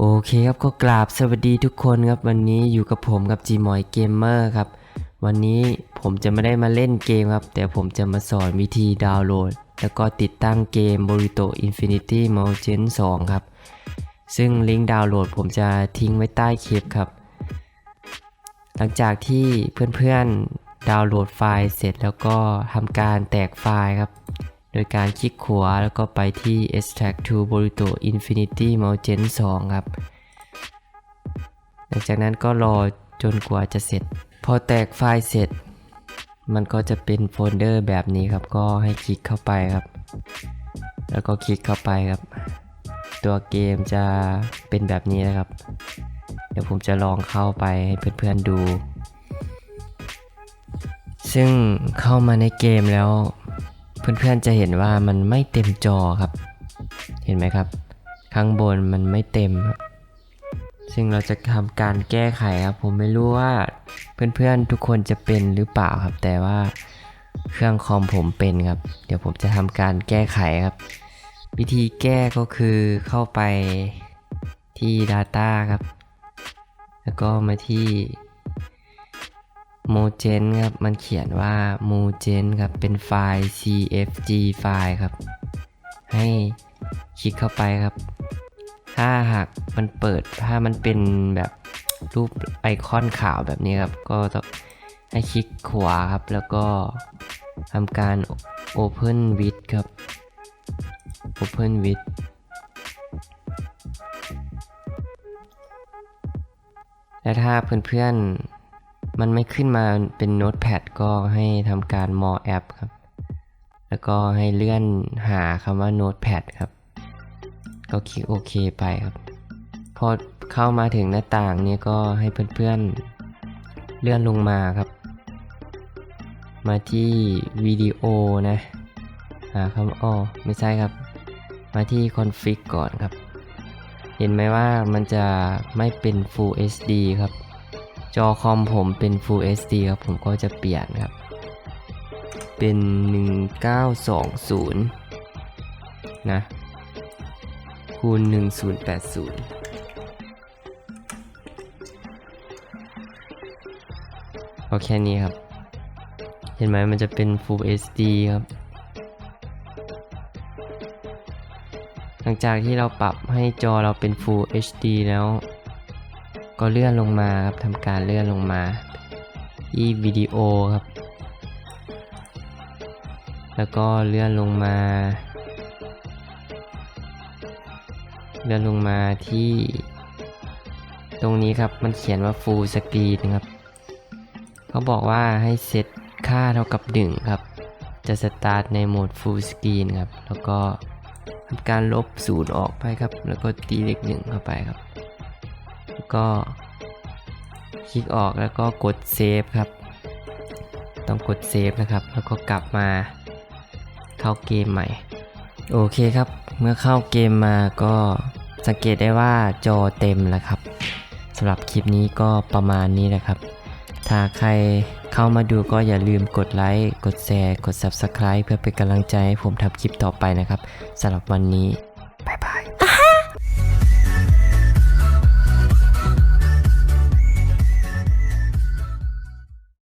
โอเคครับก็กราบสวัสดีทุกคนครับวันนี้อยู่กับผมกับ Gmoy Gamer ครับ วันนี้ผมจะไม่ได้มาเล่นเกมครับ แต่ผมจะมาสอนวิธีดาวน์โหลด แล้วก็ติดตั้งเกม Burrito Infinity Mountain 2 ครับ ซึ่งลิงก์ดาวน์โหลดผมจะทิ้งไว้ใต้คลิปครับ หลังจากที่เพื่อนๆดาวน์โหลดไฟล์เสร็จแล้วก็ทำการแตกไฟล์ครับ ดยการคลิกขวาแล้วก็ไปที่ extract to burrito infinity mountain 2 ครับ หลังจากนั้นก็รอจนกว่าจะเสร็จ พอแตกไฟล์เสร็จ มันก็จะเป็นโฟลเดอร์แบบนี้ครับ ก็ให้คลิกเข้าไปครับ แล้วก็คลิกเข้าไปครับ ตัวเกมจะเป็นแบบนี้นะครับ เดี๋ยวผมจะลองเข้าไปให้เพื่อนๆดู ซึ่งเข้ามาในเกมแล้ว เพื่อนๆจะเห็นว่ามันไม่เต็มจอครับ เห็นไหมครับ ข้างบนมันไม่เต็มครับซึ่งเราจะทำการแก้ไขครับ ผมไม่รู้ว่าเพื่อนๆทุกคนจะเป็นหรือเปล่าครับ แต่ว่าเครื่องคอมผมเป็นครับ เดี๋ยวผมจะทำการแก้ไขครับ วิธีแก้ก็คือเข้าไปที่ Data ครับ แล้วก็มาที่ โมเจนครับ มันเขียนว่าโมเจนครับ เป็นไฟล์ CFG ไฟล์ครับ ให้คลิกเข้าไปครับ ถ้าหากมันเปิด ถ้ามันเป็นแบบรูปไอคอนขาวแบบนี้ครับ ก็ต้องให้คลิกขวาครับ แล้วก็ทำการ Open with ครับ Open with และถ้าเพื่อนๆ มันไม่ขึ้นมาเป็นโน้ตแพดก็ให้ทำการ more app ครับ แล้วก็ให้เลื่อนหาคำว่าโน้ตแพดครับ ก็คลิกโอเคไปครับ พอเข้ามาถึงหน้าต่างนี้ก็ให้เพื่อนๆเลื่อนลงมาครับ มาที่วิดีโอนะ หาคำอ้อไม่ใช่ครับ มาที่คอนฟิกก่อนครับ เห็นไหมว่ามันจะไม่เป็น Full HD ครับ จอคอมผมเป็น Full HD ครับ ผมก็จะเปลี่ยนครับ เป็น 1920 นะ คูณ 1080ก็แค่นี้ครับ เห็นไหมมันจะเป็น Full HD ครับ หลังจากที่เราปรับให้จอเราเป็น Full HD แล้ว ก็เลื่อนลงมาครับทำการเลื่อนลงมาที่วิดีโอครับ แล้วก็เลื่อนลงมา เลื่อนลงมาที่ ตรงนี้ครับมันเขียนว่า Full Screen ครับเขาบอกว่าให้เซตค่าเท่ากับ 1 ครับ จะสตาร์ทในโหมด Full Screen ครับ แล้วก็ทำการลบศูนย์ออกไปครับ แล้วก็ตีเลขหนึ่งเข้าไปครับ ก็ คลิกออกแล้วก็กดเซฟครับ ต้องกดเซฟนะครับ แล้วก็กลับมาเข้าเกมใหม่ โอเคครับ เมื่อเข้าเกมมาก็สังเกตได้ว่าจอเต็มแล้วครับสำหรับคลิปนี้ก็ประมาณนี้แหละครับ ถ้าใครเข้ามาดูก็อย่าลืมกดไลค์ กดแชร์ กด Subscribe เพื่อเป็นกำลังใจให้ผมทำคลิปต่อไปนะครับสำหรับวันนี้ บ๊ายบาย